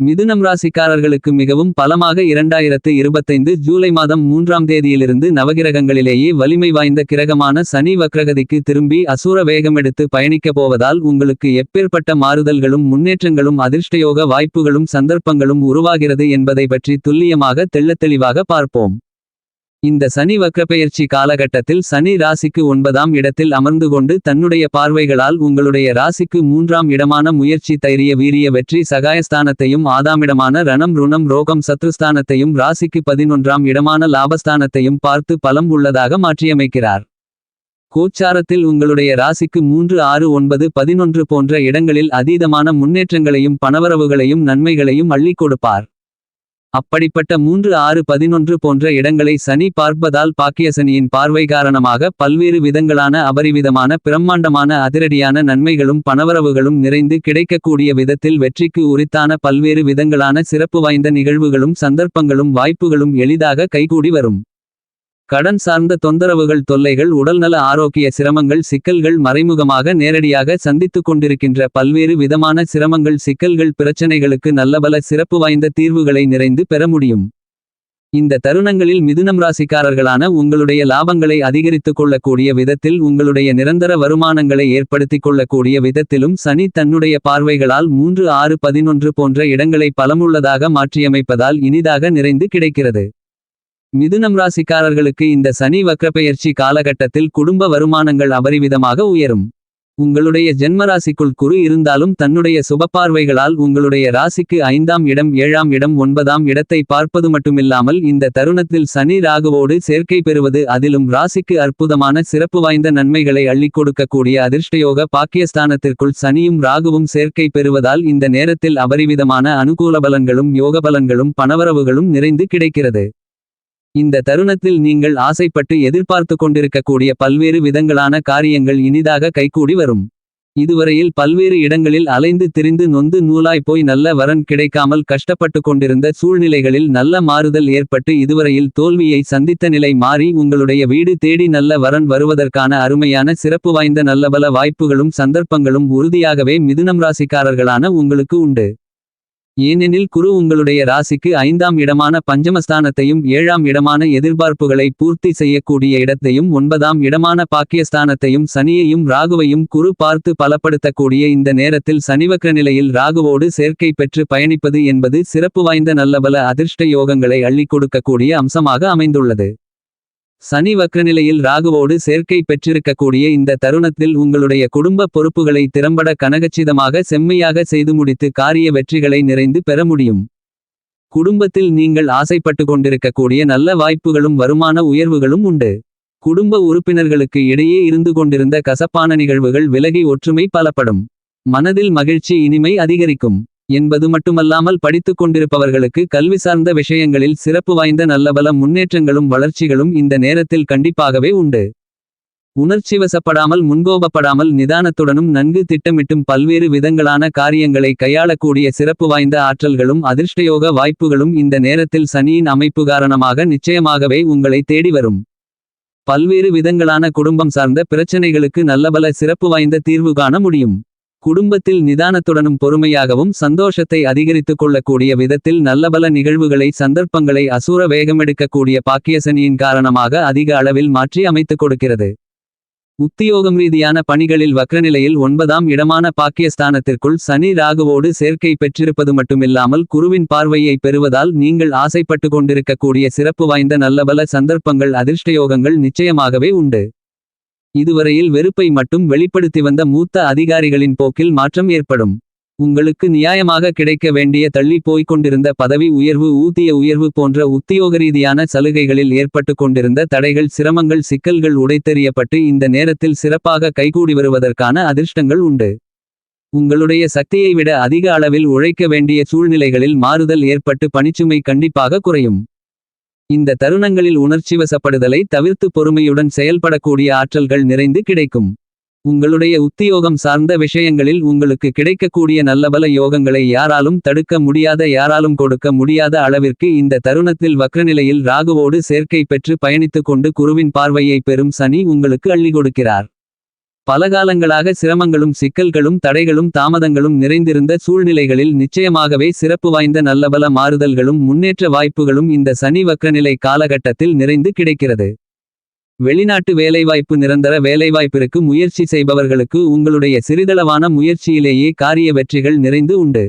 மிதுனம் ராசிக்காரர்களுக்கு மிகவும் பலமாக இரண்டாயிரத்து இருபத்தைந்து ஜூலை மாதம் மூன்றாம் தேதியிலிருந்து நவகிரகங்களிலேயே வலிமை வாய்ந்த கிரகமான சனி வக்ரகதிக்கு திரும்பி அசூர வேகமெடுத்து பயணிக்கப் போவதால் உங்களுக்கு எப்பேற்பட்ட மாறுதல்களும் முன்னேற்றங்களும் அதிர்ஷ்டயோக வாய்ப்புகளும் சந்தர்ப்பங்களும் உருவாகிறது என்பதை பற்றி துல்லியமாக தெள்ளத்தெளிவாக பார்ப்போம். இந்த சனி வக்கப்பெயர்ச்சி காலகட்டத்தில் சனி ராசிக்கு ஒன்பதாம் இடத்தில் அமர்ந்து கொண்டு தன்னுடைய பார்வைகளால் உங்களுடைய ராசிக்கு மூன்றாம் இடமான முயற்சி தைரிய வீரிய வெற்றி சகாயஸ்தானத்தையும் ஆதாமிடமான ரணம் ருணம் ரோகம் சத்ருஸ்தானத்தையும் ராசிக்கு பதினொன்றாம் இடமான லாபஸ்தானத்தையும் பார்த்து பலம் உள்ளதாக மாற்றியமைக்கிறார். கோச்சாரத்தில் உங்களுடைய ராசிக்கு மூன்று ஆறு ஒன்பது பதினொன்று போன்ற இடங்களில் அதீதமான முன்னேற்றங்களையும் பணவரவுகளையும் நன்மைகளையும் அள்ளிக் கொடுப்பார். அப்படிப்பட்ட மூன்று ஆறு பதினொன்று போன்ற இடங்களை சனி பார்ப்பதால் பாக்கியசனியின் பார்வை காரணமாக பல்வேறு விதங்களான அபரிவிதமான பிரம்மாண்டமான அதிரடியான நன்மைகளும் பணவரவுகளும் நிறைந்து கிடைக்கக்கூடிய விதத்தில் வெற்றிக்கு உரித்தான பல்வேறு விதங்களான சிறப்பு வாய்ந்த நிகழ்வுகளும் சந்தர்ப்பங்களும் வாய்ப்புகளும் எளிதாக கைகூடி வரும். கடன் சார்ந்த தொந்தரவுகள் தொல்லைகள் உடல்நல ஆரோக்கிய சிரமங்கள் சிக்கல்கள் மறைமுகமாக நேரடியாக சந்தித்துக் கொண்டிருக்கின்ற பல்வேறு விதமான சிரமங்கள் சிக்கல்கள் பிரச்சனைகளுக்கு நல்லபல சிறப்பு வாய்ந்த தீர்வுகளை நிறைந்து பெற முடியும். இந்த தருணங்களில் மிதுனம் ராசிக்காரர்களான உங்களுடைய லாபங்களை அதிகரித்துக் கொள்ளக்கூடிய விதத்தில் உங்களுடைய நிரந்தர வருமானங்களை ஏற்படுத்திக் கொள்ளக்கூடிய விதத்திலும் சனி தன்னுடைய பார்வைகளால் மூன்று ஆறு பதினொன்று போன்ற இடங்களை பலமுள்ளதாக மாற்றியமைப்பதால் இனிதாக நிறைந்து கிடைக்கிறது. மிதுனம் ராசிக்காரர்களுக்கு இந்த சனி வக்ரப்பெயர்ச்சி காலகட்டத்தில் குடும்ப வருமானங்கள் அபரிவிதமாக உயரும். உங்களுடைய ஜென்மராசிக்குள் குரு இருந்தாலும் தன்னுடைய சுபப்பார்வைகளால் உங்களுடைய ராசிக்கு ஐந்தாம் இடம் ஏழாம் இடம் ஒன்பதாம் இடத்தை பார்ப்பது மட்டுமில்லாமல் இந்த தருணத்தில் சனி ராகுவோடு சேர்க்கை பெறுவது அதிலும் ராசிக்கு அற்புதமான சிறப்பு வாய்ந்த நன்மைகளை அள்ளிக் கொடுக்கக்கூடிய அதிர்ஷ்டயோக பாக்கியஸ்தானத்திற்குள் சனியும் ராகுவும் சேர்க்கை பெறுவதால் இந்த நேரத்தில் அபரிவிதமான அனுகூல பலன்களும் யோக பலன்களும் பணவரவுகளும் நிறைந்து கிடைக்கிறது. இந்த தருணத்தில் நீங்கள் ஆசைப்பட்டு எதிர்பார்த்து கொண்டிருக்கக்கூடிய பல்வேறு விதங்களான காரியங்கள் இனிதாக கைகூடி வரும். இதுவரையில் பல்வேறு இடங்களில் அலைந்து திரிந்து நொந்து நூலாய் போய் நல்ல வரன் கிடைக்காமல் கஷ்டப்பட்டு கொண்டிருந்த சூழ்நிலைகளில் நல்ல மாறுதல் ஏற்பட்டு இதுவரையில் தோல்வியை சந்தித்த நிலை மாறி உங்களுடைய வீடு தேடி நல்ல வரன் வருவதற்கான அருமையான சிறப்பு வாய்ந்த நல்லபல வாய்ப்புகளும் சந்தர்ப்பங்களும் உறுதியாகவே மிதுனம் ராசிக்காரர்களான உங்களுக்கு உண்டு. ஏனெனில் குரு உங்களுடைய ராசிக்கு ஐந்தாம் இடமான பஞ்சமஸ்தானத்தையும் ஏழாம் இடமான எதிர்பார்ப்புகளை பூர்த்தி செய்யக்கூடிய இடத்தையும் ஒன்பதாம் இடமான பாக்கியஸ்தானத்தையும் சனியையும் ராகுவையும் குரு பார்த்து பலப்படுத்தக்கூடிய இந்த நேரத்தில் சனிவக்ர நிலையில் ராகுவோடு சேர்க்கை பெற்று பயணிப்பது என்பது சிறப்பு வாய்ந்த நல்லபல அதிர்ஷ்ட யோகங்களை அள்ளிக் கொடுக்கக்கூடிய அம்சமாக அமைந்துள்ளது. சனி வக்ரநிலையில் ராகுவோடு சேர்க்கை பெற்றிருக்கக்கூடிய இந்த தருணத்தில் உங்களுடைய குடும்ப பொறுப்புகளை திறம்பட கனகச்சிதமாக செம்மையாக செய்து முடித்து காரிய வெற்றிகளை நிறைந்து பெற முடியும். குடும்பத்தில் நீங்கள் ஆசைப்பட்டு கொண்டிருக்கக்கூடிய நல்ல வாய்ப்புகளும் வருமான உயர்வுகளும் உண்டு. குடும்ப உறுப்பினர்களுக்கு இடையே இருந்து கொண்டிருந்த கசப்பான நிகழ்வுகள் விலகி ஒற்றுமை பலப்படும். மனதில் மகிழ்ச்சி இனிமை அதிகரிக்கும். என்பது மட்டுமல்லாமல் படித்துக் கொண்டிருப்பவர்களுக்கு கல்வி சார்ந்த விஷயங்களில் சிறப்பு வாய்ந்த நல்லபல முன்னேற்றங்களும் வளர்ச்சிகளும் இந்த நேரத்தில் கண்டிப்பாகவே உண்டு. உணர்ச்சிவசப்படாமல் முன்கோபப்படாமல் நிதானத்துடனும் நன்கு திட்டமிட்டும் பல்வேறு விதங்களான காரியங்களை கையாளக்கூடிய சிறப்பு வாய்ந்த ஆற்றல்களும் அதிர்ஷ்டயோக வாய்ப்புகளும் இந்த நேரத்தில் சனியின் அமைப்பு காரணமாக நிச்சயமாகவே உங்களை தேடி வரும். பல்வேறு விதங்களான குடும்பம் சார்ந்த பிரச்சனைகளுக்கு நல்லபல சிறப்பு வாய்ந்த தீர்வு காண முடியும். குடும்பத்தில் நிதானத்துடனும் பொறுமையாகவும் சந்தோஷத்தை அதிகரித்துக் கொள்ளக்கூடிய விதத்தில் நல்லபல நிகழ்வுகளை சந்தர்ப்பங்களை அசூர வேகமெடுக்கக்கூடிய பாக்கியசனியின் காரணமாக அதிக அளவில் மாற்றி அமைத்துக் கொடுக்கிறது. உத்தியோகம் ரீதியான பணிகளில் வக்ரநிலையில் ஒன்பதாம் இடமான பாக்கியஸ்தானத்திற்குள் சனி ராகுவோடு சேர்க்கை பெற்றிருப்பது மட்டுமில்லாமல் குருவின் பார்வையை பெறுவதால் நீங்கள் ஆசைப்பட்டு கொண்டிருக்கக்கூடிய சிறப்பு வாய்ந்த நல்லபல சந்தர்ப்பங்கள் அதிர்ஷ்டயோகங்கள் நிச்சயமாகவே உண்டு. இதுவரையில் வெறுப்பை மட்டும் வெளிப்படுத்தி வந்த மூத்த அதிகாரிகளின் போக்கில் மாற்றம் ஏற்படும். உங்களுக்கு நியாயமாக கிடைக்க வேண்டிய தள்ளி போய்க் கொண்டிருந்த பதவி உயர்வு ஊதிய உயர்வு போன்ற உத்தியோகரீதியான சலுகைகளில் ஏற்பட்டு கொண்டிருந்த தடைகள் சிரமங்கள் சிக்கல்கள் உடைத்தெறியப்பட்டு இந்த நேரத்தில் சிறப்பாக கைகூடி வருவதற்கான அதிர்ஷ்டங்கள் உண்டு. உங்களுடைய சக்தியை விட அதிக அளவில் உழைக்க வேண்டிய சூழ்நிலைகளில் மாறுதல் ஏற்பட்டு பணிச்சுமை கண்டிப்பாக குறையும். இந்த தருணங்களில் உணர்ச்சிவசப்படுதலை தவிர்த்து பொறுமையுடன் செயல்படக்கூடிய ஆற்றல்கள் நிறைந்து கிடைக்கும். உங்களுடைய உத்தியோகம் சார்ந்த விஷயங்களில் உங்களுக்கு கிடைக்கக்கூடிய நல்லபல யோகங்களை யாராலும் தடுக்க முடியாத யாராலும் கொடுக்க முடியாத அளவிற்கு இந்த தருணத்தில் வக்ரநிலையில் ராகுவோடு சேர்க்கை பெற்று பயணித்துக் கொண்டு குருவின் பார்வையை பெறும் சனி உங்களுக்கு அள்ளி கொடுக்கிறார். பலகாலங்களாக சிரமங்களும் சிக்கல்களும் தடைகளும் தாமதங்களும் நிறைந்திருந்த சூழ்நிலைகளில் நிச்சயமாகவே சிறப்பு வாய்ந்த நல்லபல மாறுதல்களும் முன்னேற்ற வாய்ப்புகளும் இந்த சனி வக்கநிலை காலகட்டத்தில் நிறைந்து கிடைக்கிறது. வெளிநாட்டு வேலைவாய்ப்பு நிரந்தர வேலைவாய்ப்பிற்கு முயற்சி செய்பவர்களுக்கு உங்களுடைய சிறிதளவான முயற்சியிலேயே காரிய வெற்றிகள் நிறைந்து உண்டு.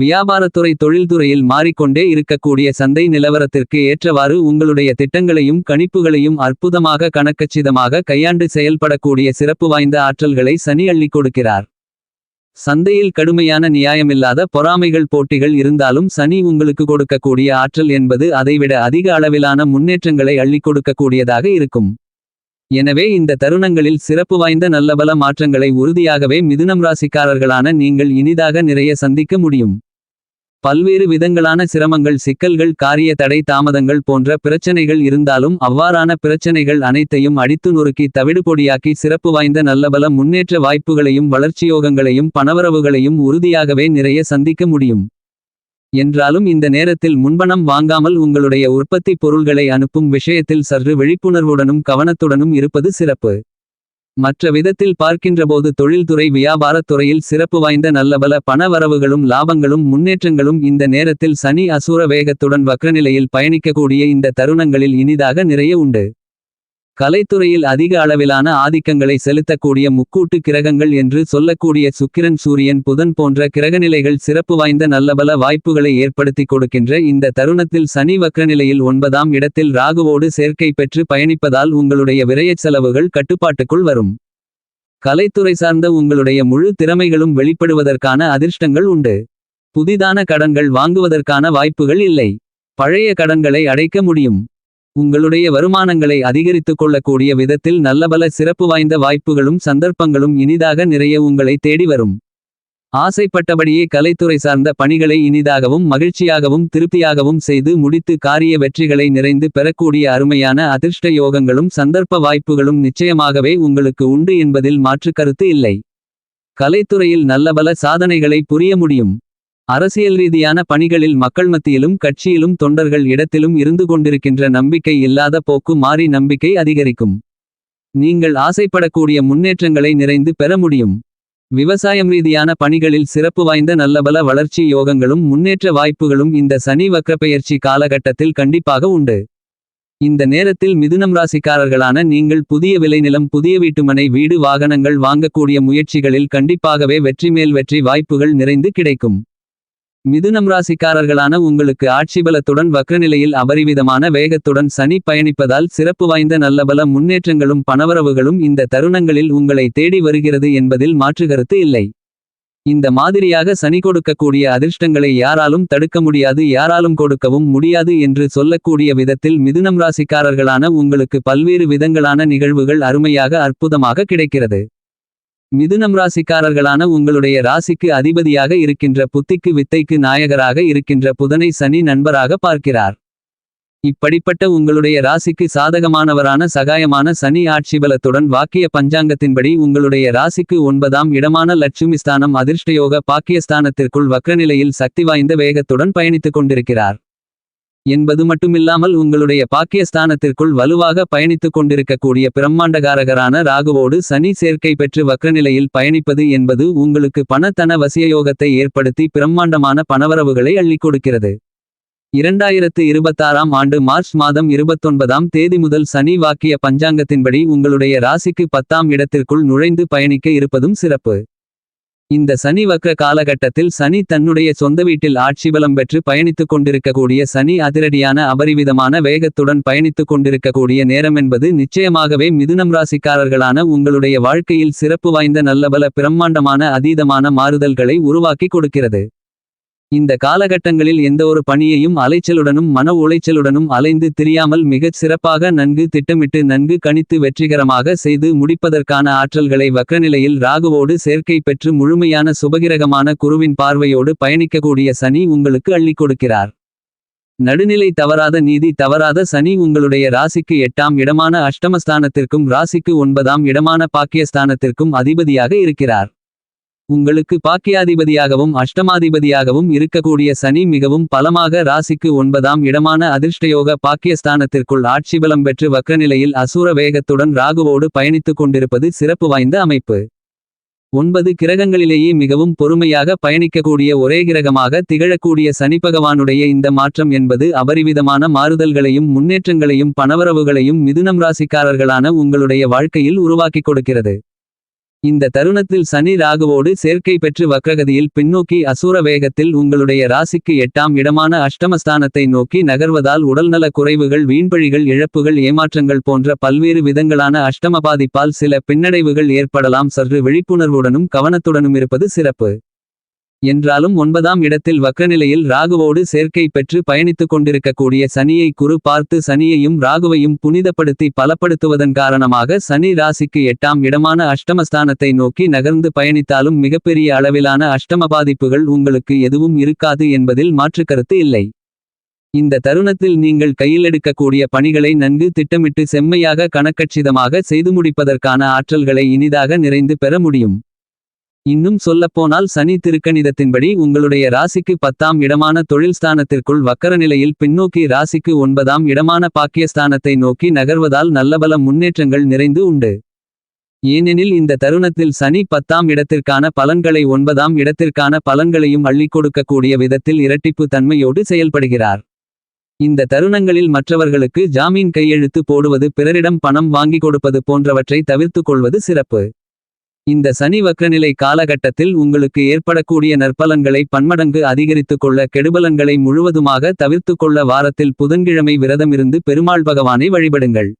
வியாபாரத்துறை தொழில்துறையில் மாறிக்கொண்டே இருக்கக்கூடிய சந்தை நிலவரத்திற்கு ஏற்றவாறு உங்களுடைய திட்டங்களையும் கணிப்புகளையும் அற்புதமாக கணக்கச்சிதமாக கையாண்டு செயல்படக்கூடிய சிறப்பு வாய்ந்த ஆற்றல்களை சனி அள்ளி கொடுக்கிறார். சந்தையில் கடுமையான நியாயமில்லாத பொறாமைகள் போட்டிகள் இருந்தாலும் சனி உங்களுக்கு கொடுக்கக்கூடிய ஆற்றல் என்பது அதைவிட அதிக அளவிலான முன்னேற்றங்களை அள்ளி கொடுக்கக்கூடியதாக இருக்கும். எனவே இந்த தருணங்களில் சிறப்பு வாய்ந்த நல்லபல மாற்றங்களை உறுதியாகவே மிதுனம் ராசிக்காரர்களான நீங்கள் இனிதாக நிறைய சந்திக்க முடியும். பல்வேறு விதங்களான சிரமங்கள் சிக்கல்கள் காரிய தடை தாமதங்கள் போன்ற பிரச்சனைகள் இருந்தாலும் அவ்வாறான பிரச்சனைகள் அனைத்தையும் அடித்து நொறுக்கி தவிடுபொடியாக்கி சிறப்பு வாய்ந்த நல்லபல முன்னேற்ற வாய்ப்புகளையும் வளர்ச்சியோகங்களையும் பணவரவுகளையும் உறுதியாகவே நிறைய சந்திக்க முடியும். என்றாலும் இந்த நேரத்தில் முன்பணம் வாங்காமல் உங்களுடைய உற்பத்தி பொருள்களை அனுப்பும் விஷயத்தில் சற்று விழிப்புணர்வுடனும் கவனத்துடனும் இருப்பது சிறப்பு. மற்ற விதத்தில் பார்க்கின்றபோது தொழில்துறை வியாபாரத் துறையில் சிறப்பு வாய்ந்த நல்லபல பண வரவுகளும் லாபங்களும் முன்னேற்றங்களும் இந்த நேரத்தில் சனி அசூர வேகத்துடன் வக்ரநிலையில் பயணிக்கக்கூடிய இந்த தருணங்களில் இனிதாக நிறைய உண்டு. கலைத்துறையில் அதிக அளவிலான ஆதிக்கங்களை செலுத்தக்கூடிய முக்கூட்டு கிரகங்கள் என்று சொல்லக்கூடிய சுக்கிரன் சூரியன் புதன் போன்ற கிரகநிலைகள் சிறப்பு வாய்ந்த நல்லபல வாய்ப்புகளை ஏற்படுத்தி கொடுக்கின்ற இந்த தருணத்தில் சனி வக்ரநிலையில் ஒன்பதாம் இடத்தில் ராகுவோடு சேர்க்கை பெற்று பயணிப்பதால் உங்களுடைய விரயச் செலவுகள் கட்டுப்பாட்டுக்குள் வரும். கலைத்துறை சார்ந்த உங்களுடைய முழு திறமைகளும் வெளிப்படுவதற்கான அதிர்ஷ்டங்கள் உண்டு. புதிதான கடன்கள் வாங்குவதற்கான வாய்ப்புகள் இல்லை. பழைய கடன்களை அடைக்க முடியும். உங்களுடைய வருமானங்களை அதிகரித்துக் கொள்ளக்கூடிய விதத்தில் நல்லபல சிறப்பு வாய்ந்த வாய்ப்புகளும் சந்தர்ப்பங்களும் இனிதாக நிறைய உங்களை தேடி வரும். ஆசைப்பட்டபடியே கலைத்துறை சார்ந்த பணிகளை இனிதாகவும் மகிழ்ச்சியாகவும் திருப்தியாகவும் செய்து முடித்து காரிய வெற்றிகளை நிறைந்து பெறக்கூடிய அருமையான அதிர்ஷ்ட யோகங்களும் சந்தர்ப்ப வாய்ப்புகளும் நிச்சயமாகவே உங்களுக்கு உண்டு என்பதில் மாற்று கருத்து இல்லை. கலைத்துறையில் நல்லபல சாதனைகளை புரிய முடியும். அரசியல் ரீதியான பணிகளில் மக்கள் மத்தியிலும் கட்சியிலும் தொண்டர்கள் இடத்திலும் இருந்து கொண்டிருக்கின்ற நம்பிக்கை இல்லாத போக்கு மாறி நம்பிக்கை அதிகரிக்கும். நீங்கள் ஆசைப்படக்கூடிய முன்னேற்றங்களை நிறைந்து பெற முடியும். விவசாயம் ரீதியான பணிகளில் சிறப்பு வாய்ந்த நல்லபல வளர்ச்சி யோகங்களும் முன்னேற்ற வாய்ப்புகளும் இந்த சனி வக்ரப்பெயர்ச்சி காலகட்டத்தில் கண்டிப்பாக உண்டு. இந்த நேரத்தில் மிதுனம் ராசிக்காரர்களான நீங்கள் புதிய விளைநிலம் புதிய வீட்டுமனை வீடு வாகனங்கள் வாங்கக்கூடிய முயற்சிகளில் கண்டிப்பாகவே வெற்றி மேல் வெற்றி வாய்ப்புகள் நிறைந்து கிடைக்கும். மிதுனம் ராசிக்காரர்களான உங்களுக்கு ஆட்சிபலத்துடன் வக்ரநிலையில் அபரிவிதமான வேகத்துடன் சனி பயணிப்பதால் சிறப்பு வாய்ந்த நல்லபல முன்னேற்றங்களும் பணவரவுகளும் இந்த தருணங்களில் உங்களை தேடி வருகிறது என்பதில் மாற்றுகருத்து இல்லை. இந்த மாதிரியாக சனி கொடுக்கக்கூடிய அதிர்ஷ்டங்களை யாராலும் தடுக்க முடியாது யாராலும் கொடுக்கவும் முடியாது என்று சொல்லக்கூடிய விதத்தில் மிதுனம் ராசிக்காரர்களான உங்களுக்கு பல்வேறு விதங்களான நிகழ்வுகள் அருமையாக அற்புதமாக கிடைக்கிறது. மிதுனம் ராசிக்காரர்களான உங்களுடைய ராசிக்கு அதிபதியாக இருக்கின்ற புத்திக்கு வித்தைக்கு நாயகராக இருக்கின்ற புதனை சனி நண்பராக பார்க்கிறார். இப்படிப்பட்ட உங்களுடைய ராசிக்கு சாதகமானவரான சகாயமான சனி ஆட்சிபலத்துடன் வாக்கிய பஞ்சாங்கத்தின்படி உங்களுடைய ராசிக்கு ஒன்பதாம் இடமான லட்சுமி ஸ்தானம் அதிர்ஷ்டயோக பாக்கியஸ்தானத்திற்குள் வக்ரநிலையில் சக்தி வாய்ந்த வேகத்துடன் பயணித்துக் கொண்டிருக்கிறார். என்பது மட்டுமில்லாமல் உங்களுடைய பாக்கியஸ்தானத்திற்குள் வலுவாக பயணித்துக் கொண்டிருக்கக்கூடிய பிரம்மாண்டகாரகரான ராகுவோடு சனி சேர்க்கை பெற்று வக்ரநிலையில் பயணிப்பது என்பது உங்களுக்கு பணத்தன வசியயோகத்தை ஏற்படுத்தி பிரம்மாண்டமான பணவரவுகளை அள்ளிக் கொடுக்கிறது. இரண்டாயிரத்து இருபத்தாறாம் ஆண்டு மார்ச் மாதம் இருபத்தொன்பதாம் தேதி முதல் சனி வாக்கிய பஞ்சாங்கத்தின்படி உங்களுடைய ராசிக்கு பத்தாம் இடத்திற்குள் நுழைந்து பயணிக்க இருப்பதும் சிறப்பு. இந்த சனி வக்ர காலகட்டத்தில் சனி தன்னுடைய சொந்த வீட்டில் ஆட்சிபலம் பெற்று பயணித்துக் கொண்டிருக்கக்கூடிய சனி அதிரடியான அபரிவிதமான வேகத்துடன் பயணித்துக் கொண்டிருக்கக்கூடிய நேரமென்பது நிச்சயமாகவே மிதுனம் ராசிக்காரர்களான உங்களுடைய வாழ்க்கையில் சிறப்பு வாய்ந்த நல்லபல பிரம்மாண்டமான அதீதமான மாறுதல்களை உருவாக்கி கொடுக்கிறது. இந்த காலகட்டங்களில் எந்தவொரு பணியையும் அலைச்சலுடனும் மன உளைச்சலுடனும் அலைந்து திரியாமல் மிகச் சிறப்பாக நன்கு திட்டமிட்டு நன்கு கணித்து வெற்றிகரமாக செய்து முடிப்பதற்கான ஆற்றல்களை வக்கநிலையில் ராகுவோடு சேர்க்கை பெற்று முழுமையான சுபகிரகமான குருவின் பார்வையோடு பயணிக்கக்கூடிய சனி உங்களுக்கு அள்ளிக் கொடுக்கிறார். நடுநிலை தவறாத நீதி தவறாத சனி உங்களுடைய ராசிக்கு எட்டாம் இடமான அஷ்டமஸ்தானத்திற்கும் ராசிக்கு ஒன்பதாம் இடமான பாக்கியஸ்தானத்திற்கும் அதிபதியாக இருக்கிறார். உங்களுக்கு பாக்கியாதிபதியாகவும் அஷ்டமாதிபதியாகவும் இருக்கக்கூடிய சனி மிகவும் பலமாக ராசிக்கு ஒன்பதாம் இடமான அதிர்ஷ்டயோக பாக்கியஸ்தானத்திற்குள் ஆட்சிபலம் பெற்று வக்ரநிலையில் அசூர வேகத்துடன் ராகுவோடு பயணித்துக் கொண்டிருப்பது சிறப்பு வாய்ந்த அமைப்பு. ஒன்பது கிரகங்களிலேயே மிகவும் பொறுமையாக பயணிக்கக்கூடிய ஒரே கிரகமாக திகழக்கூடிய சனிபகவானுடைய இந்த மாற்றம் என்பது அபரிவிதமான மாறுதல்களையும் முன்னேற்றங்களையும் பணவரவுகளையும் மிதுனம் ராசிக்காரர்களான உங்களுடைய வாழ்க்கையில் உருவாக்கிக் கொடுக்கிறது. இந்த தருணத்தில் சனி ராகுவோடு சேர்க்கை பெற்று வக்ரகதியில் பின்னோக்கி அசூர வேகத்தில் உங்களுடைய ராசிக்கு எட்டாம் இடமான அஷ்டமஸ்தானத்தை நோக்கி நகர்வதால் உடல்நல குறைவுகள் வீண்பழிகள் இழப்புகள் ஏமாற்றங்கள் போன்ற பல்வேறு விதங்களான அஷ்டம பாதிப்பால் சில பின்னடைவுகள் ஏற்படலாம். சற்று விழிப்புணர்வுடனும் கவனத்துடனும் இருப்பது சிறப்பு. என்றாலும் ஒன்பதாம் இடத்தில் வக்ரநிலையில் ராகுவோடு சேர்க்கை பெற்று பயணித்துக் கொண்டிருக்கக்கூடிய சனியை குரு பார்த்து சனியையும் ராகுவையும் புனிதப்படுத்தி பலப்படுத்துவதன் காரணமாக சனி ராசிக்கு எட்டாம் இடமான அஷ்டமஸ்தானத்தை நோக்கி நகர்ந்து பயணித்தாலும் மிகப்பெரிய அளவிலான அஷ்டம பாதிப்புகள் உங்களுக்கு எதுவும் இருக்காது என்பதில் மாற்றுக்கருத்து இல்லை. இந்த தருணத்தில் நீங்கள் கையிலெடுக்கக்கூடிய பணிகளை நன்கு திட்டமிட்டு செம்மையாக கணக்கச்சிதமாக செய்து முடிப்பதற்கான ஆற்றல்களை இனிதாக நிறைந்து பெற முடியும். இன்னும் சொல்லப்போனால் சனி திருக்கணிதத்தின்படி உங்களுடைய ராசிக்கு பத்தாம் இடமான தொழில் ஸ்தானத்திற்குள் வக்கர நிலையில் பின்னோக்கி ராசிக்கு ஒன்பதாம் இடமான பாக்கியஸ்தானத்தை நோக்கி நகர்வதால் நல்லபல முன்னேற்றங்கள் நிறைந்து உண்டு. ஏனெனில் இந்த தருணத்தில் சனி பத்தாம் இடத்திற்கான பலன்களை ஒன்பதாம் இடத்திற்கான பலன்களையும் அள்ளிக் கொடுக்கக்கூடிய விதத்தில் இரட்டிப்பு தன்மையோடு செயல்படுகிறார். இந்த தருணங்களில் மற்றவர்களுக்கு ஜாமீன் கையெழுத்து போடுவது பிறரிடம் பணம் வாங்கி கொடுப்பது போன்றவற்றை தவிர்த்துக் கொள்வது சிறப்பு. இந்த சனி வக்ரநிலை காலகட்டத்தில் உங்களுக்கு ஏற்படக்கூடிய நற்பலன்களை பன்மடங்கு அதிகரித்துக் கொள்ள கெடுபலன்களை முழுவதுமாக தவிர்த்துக் கொள்ள வாரத்தில் புதன்கிழமை விரதமிருந்து பெருமாள் பகவானை வழிபடுங்கள்.